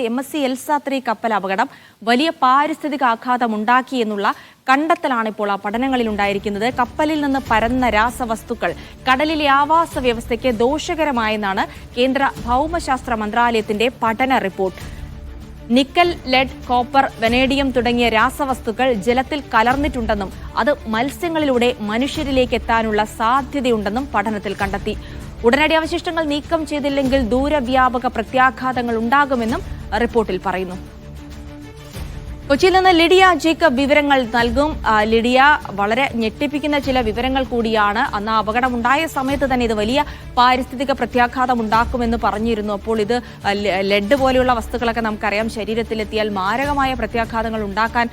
M S C എൽസാത്രി കപ്പൽ അപകടം വലിയ പാരിസ്ഥിതിക ആഘാതം ഉണ്ടാക്കി എന്നുള്ള കണ്ടെത്തലാണ് ഇപ്പോൾ ആ പഠനങ്ങളിൽ ഉണ്ടായിരിക്കുന്നത്. കപ്പലിൽ നിന്ന് പരന്ന രാസവസ്തുക്കൾ കടലിലെ ആവാസ വ്യവസ്ഥയ്ക്ക് ദോഷകരമായെന്നാണ് കേന്ദ്ര ഭൗമശാസ്ത്ര മന്ത്രാലയത്തിന്റെ പഠന report. Nickel lead copper vanadium തുടങ്ങിയ രാസവസ്തുക്കൾ ജലത്തിൽ കലർന്നിട്ടുണ്ടെന്നും അത് മത്സ്യങ്ങളിലൂടെ മനുഷ്യരിലേക്ക് എത്താനുള്ള സാധ്യതയുണ്ടെന്നും പഠനത്തിൽ കണ്ടെത്തി. ഉടനടി അവശിഷ്ടങ്ങൾ നീക്കം ചെയ്തില്ലെങ്കിൽ ദൂരവ്യാപക പ്രത്യാഘാതങ്ങൾ ഉണ്ടാകുമെന്നും റിപ്പോർട്ടിൽ പറയുന്നു. കൊച്ചിയിൽ നിന്ന് ലിഡിയ ജേക്കബ് വിവരങ്ങൾ നൽകും. ലിഡിയ വളരെ ഞെട്ടിപ്പിക്കുന്ന ചില വിവരങ്ങൾ കൂടിയാണ്. അന്ന് അപകടമുണ്ടായ സമയത്ത് തന്നെ ഇത് വലിയ പാരിസ്ഥിതിക പ്രത്യാഘാതം ഉണ്ടാക്കുമെന്ന് പറഞ്ഞിരുന്നു. അപ്പോൾ ഇത് ലെഡ് പോലെയുള്ള വസ്തുക്കളൊക്കെ നമുക്കറിയാം. ശരീരത്തിലെത്തിയാൽ മാരകമായ പ്രത്യാഘാതങ്ങൾ ഉണ്ടാക്കാൻ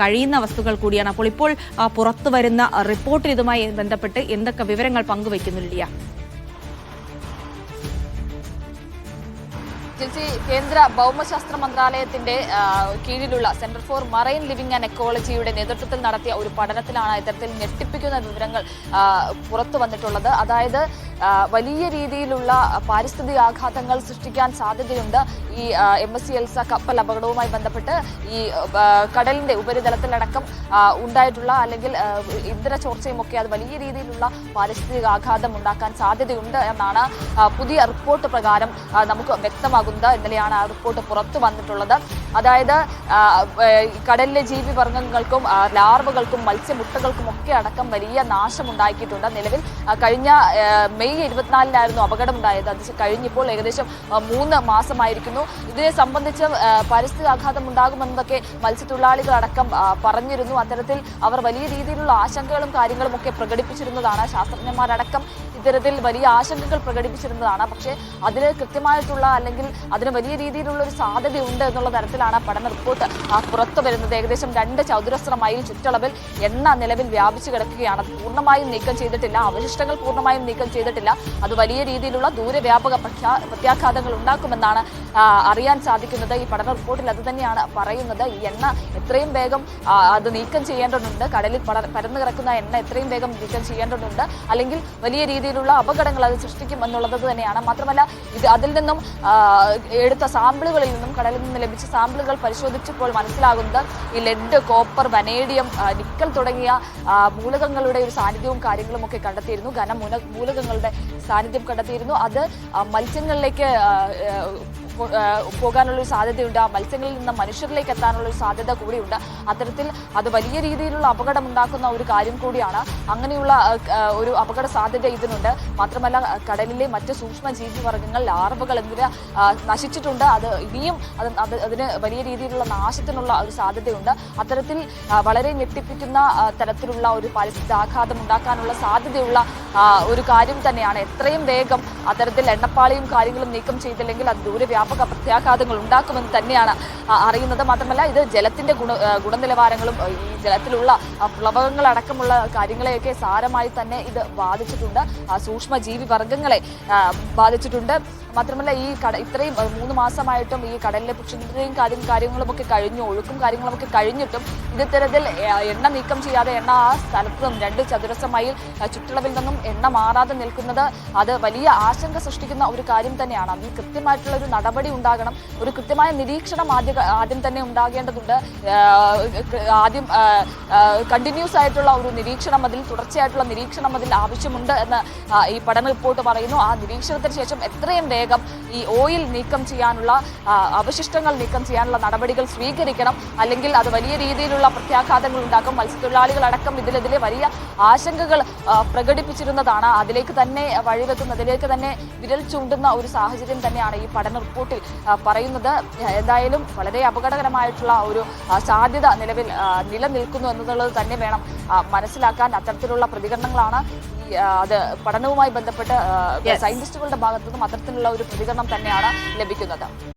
കഴിയുന്ന വസ്തുക്കൾ കൂടിയാണ്. അപ്പോൾ ഇപ്പോൾ പുറത്തു വരുന്ന റിപ്പോർട്ടിൽ ഇതുമായി ബന്ധപ്പെട്ട് എന്തൊക്കെ വിവരങ്ങൾ പങ്കുവയ്ക്കുന്നു ലിഡിയ? ജിൽസി കേന്ദ്ര ഭൗമശാസ്ത്ര മന്ത്രാലയത്തിന്റെ കീഴിലുള്ള centre for marine living and എക്കോളജിയുടെ നേതൃത്വത്തിൽ നടത്തിയ ഒരു പഠനത്തിലാണ് ഇത്തരത്തിൽ ഞെട്ടിപ്പിക്കുന്ന വിവരങ്ങൾ പുറത്തു വന്നിട്ടുള്ളത്. അതായത് വലിയ രീതിയിലുള്ള പാരിസ്ഥിതിക ആഘാതങ്ങൾ സൃഷ്ടിക്കാൻ സാധ്യതയുണ്ട്. ഈ എം എസ് സി എൽസ കപ്പൽ അപകടവുമായി ബന്ധപ്പെട്ട് ഈ കടലിന്റെ ഉപരിതലത്തിലടക്കം ഉണ്ടായിട്ടുള്ള അല്ലെങ്കിൽ ഇന്ധന ചോർച്ചയും ഒക്കെ അത് വലിയ രീതിയിലുള്ള പാരിസ്ഥിതിക ആഘാതം ഉണ്ടാക്കാൻ സാധ്യതയുണ്ട് എന്നാണ് പുതിയ റിപ്പോർട്ട് പ്രകാരം നമുക്ക് വ്യക്തമാകുന്നത്. ഇന്നലെയാണ് റിപ്പോർട്ട് പുറത്തു വന്നിട്ടുള്ളത്. അതായത് കടലിലെ ജീവി വർഗങ്ങൾക്കും ലാർവകൾക്കും മത്സ്യമുട്ടകൾക്കും ഒക്കെ അടക്കം വലിയ നാശം ഉണ്ടാക്കിയിട്ടുണ്ട് നിലവിൽ കഴിഞ്ഞ മെയ് ഇരുപത്തിനാലിനായിരുന്നു അപകടമുണ്ടായത്. അത് കഴിഞ്ഞിപ്പോൾ ഏകദേശം മൂന്ന് മാസമായിരിക്കുന്നു. ഇതിനെ സംബന്ധിച്ച് പരിസ്ഥിതി ആഘാതം ഉണ്ടാകുമെന്നതൊക്കെ മത്സ്യത്തൊഴിലാളികളടക്കം അടക്കം പറഞ്ഞിരുന്നു. അത്തരത്തിൽ അവർ വലിയ രീതിയിലുള്ള ആശങ്കകളും കാര്യങ്ങളും ഒക്കെ പ്രകടിപ്പിച്ചിരുന്നതാണ് ശാസ്ത്രജ്ഞന്മാരടക്കം ഇത്തരത്തിൽ വലിയ ആശങ്കകൾ പ്രകടിപ്പിച്ചിരുന്നതാണ്. പക്ഷേ അതിന് കൃത്യമായിട്ടുള്ള അല്ലെങ്കിൽ അതിന് വലിയ രീതിയിലുള്ള ഒരു സാധ്യതയുണ്ട് എന്നുള്ള തരത്തിലാണ് പഠന റിപ്പോർട്ട് പുറത്തു വരുന്നത്. ഏകദേശം രണ്ട് ചതുരശ്ര മൈൽ ചുറ്റളവിൽ എണ്ണ നിലവിൽ വ്യാപിച്ചു കിടക്കുകയാണ്. പൂർണമായും നീക്കം ചെയ്തിട്ടില്ല. അവശിഷ്ടങ്ങൾ പൂർണമായും നീക്കം ചെയ്തിട്ടില്ല. അത് വലിയ രീതിയിലുള്ള ദൂരവ്യാപക പ്രത്യാഘാതങ്ങൾ ഉണ്ടാക്കുമെന്നാണ് അറിയാൻ സാധിക്കുന്നത് ഈ പഠന റിപ്പോർട്ടിൽ അത് തന്നെയാണ് പറയുന്നത്. ഈ എണ്ണ എത്രയും വേഗം അത് നീക്കം ചെയ്യേണ്ടതുണ്ട്. കടലിൽ പരന്നു കിടക്കുന്ന എണ്ണ എത്രയും വേഗം നീക്കം ചെയ്യേണ്ടതുണ്ട്. അല്ലെങ്കിൽ വലിയ രീതിയിലുള്ള അപകടങ്ങൾ അത് സൃഷ്ടിക്കും എന്നുള്ളത് തന്നെയാണ്. മാത്രമല്ല ഇത് അതിൽ നിന്നും എടുത്ത സാമ്പിളുകളിൽ നിന്നും കടലിൽ നിന്ന് ലഭിച്ച സാമ്പിളുകൾ പരിശോധിച്ചപ്പോൾ മനസ്സിലാകുന്നത് ഈ ലെഡ് കോപ്പർ വനേഡിയം നിക്കൽ തുടങ്ങിയ മൂലകങ്ങളുടെ ഒരു സാന്നിധ്യവും കാര്യങ്ങളും ഒക്കെ കണ്ടെത്തിയിരുന്നു. ഘന മൂലകങ്ങളുടെ സാന്നിധ്യം കണ്ടെത്തിയിരുന്നു. അത് മത്സ്യങ്ങളിലേക്ക് പോകാനുള്ള സാധ്യതയുണ്ട്. ആ മത്സ്യങ്ങളിൽ നിന്ന് മനുഷ്യരിലേക്ക് എത്താനുള്ള സാധ്യത കൂടിയുണ്ട്. അത്തരത്തിൽ അത് വലിയ രീതിയിലുള്ള അപകടം ഉണ്ടാക്കുന്ന ഒരു കാര്യം കൂടിയാണ്. അങ്ങനെയുള്ള ഒരു അപകട സാധ്യത ഇതിനുണ്ട്. മാത്രമല്ല കടലിലെ മറ്റ് സൂക്ഷ്മ ജീവി വർഗങ്ങൾ ലാർവകൾ എന്നിവ നശിച്ചിട്ടുണ്ട്. അത് ഇനിയും അത് അത് അതിന് വലിയ രീതിയിലുള്ള നാശത്തിനുള്ള ഒരു സാധ്യതയുണ്ട്. അത്തരത്തിൽ വളരെ ഞെട്ടിപ്പിക്കുന്ന തരത്തിലുള്ള ഒരു പരിസ്ഥിതി ആഘാതം ഉണ്ടാക്കാനുള്ള സാധ്യതയുള്ള ഒരു കാര്യം തന്നെയാണ്. എത്രയും വേഗം അത്തരത്തിൽ എണ്ണപ്പാളിയും കാര്യങ്ങളും നീക്കം ചെയ്തില്ലെങ്കിൽ അത് ദൂരവ്യാപക പ്രത്യാഘാതങ്ങൾ ഉണ്ടാക്കുമെന്ന് തന്നെയാണ് അറിയുന്നത്. മാത്രമല്ല ഇത് ജലത്തിന്റെ ഗുണ ഗുണനിലവാരങ്ങളും ഈ ജലത്തിലുള്ള പ്ലവകങ്ങളടക്കമുള്ള കാര്യങ്ങളെയൊക്കെ സാരമായി തന്നെ ഇത് ബാധിച്ചിട്ടുണ്ട്. സൂക്ഷ്മ ജീവി വർഗങ്ങളെ ബാധിച്ചിട്ടുണ്ട്. മാത്രമല്ല ഈ കട ഇത്രയും മൂന്ന് മാസമായിട്ടും ഈ കടലിലെ പക്ഷികളുടെയും കാര്യം കാര്യങ്ങളുമൊക്കെ കഴിഞ്ഞു ഒഴുക്കും കാര്യങ്ങളുമൊക്കെ കഴിഞ്ഞിട്ടും ഇത് ഇത്തരത്തിൽ എണ്ണ നീക്കം ചെയ്യാതെ എണ്ണ ആ സ്ഥലത്ത് രണ്ട് ചതുരശ്ര മൈൽ ചുറ്റളവിൽ നിന്നും എണ്ണ മാറാതെ നിൽക്കുന്നത് അത് വലിയ ആശങ്ക സൃഷ്ടിക്കുന്ന ഒരു കാര്യം തന്നെയാണ്. അതിൽ കൃത്യമായിട്ടുള്ള ഒരു നടപടി ഉണ്ടാകണം. ഒരു കൃത്യമായ നിരീക്ഷണം ആദ്യ ആദ്യം തന്നെ ഉണ്ടാകേണ്ടതുണ്ട്. ആദ്യം കണ്ടിന്യൂസ് ആയിട്ടുള്ള ഒരു നിരീക്ഷണം അതിൽ തുടർച്ചയായിട്ടുള്ള നിരീക്ഷണം അതിൽ ആവശ്യമുണ്ട് എന്ന് ഈ പഠന റിപ്പോർട്ട് പറയുന്നു. ആ നിരീക്ഷണത്തിന് ശേഷം എത്രയും വേഗം ഈ ഓയിൽ നീക്കം ചെയ്യാനുള്ള അവശിഷ്ടങ്ങൾ നീക്കം ചെയ്യാനുള്ള നടപടികൾ സ്വീകരിക്കണം. അല്ലെങ്കിൽ അത് വലിയ രീതിയിലുള്ള പ്രത്യാഘാതങ്ങൾ ഉണ്ടാക്കും. മത്സ്യത്തൊഴിലാളികളടക്കം ഇതിലെതിരെ വലിയ ആശങ്കകൾ ആ, പ്രകടിപ്പിച്ചിരുന്നതാണ് അതിലേക്ക് തന്നെ വഴിവെക്കുന്ന അതിലേക്ക് തന്നെ വിരൽ ചൂണ്ടുന്ന ഒരു സാഹചര്യം തന്നെയാണ് ഈ പഠന റിപ്പോർട്ടിൽ പറയുന്നത്. എന്തായാലും വളരെ അപകടകരമായിട്ടുള്ള ഒരു സാധ്യത നിലവിൽ നിലനിൽക്കുന്നു എന്നുള്ളത് തന്നെ വേണം മനസ്സിലാക്കാൻ അത്തരത്തിലുള്ള പ്രതികരണങ്ങളാണ് അത് പഠനവുമായി ബന്ധപ്പെട്ട് സയന്റിസ്റ്റുകളുടെ ഭാഗത്തു നിന്നും അത്തരത്തിലുള്ള ഒരു പ്രതികരണം തന്നെയാണ് ലഭിക്കുന്നത്.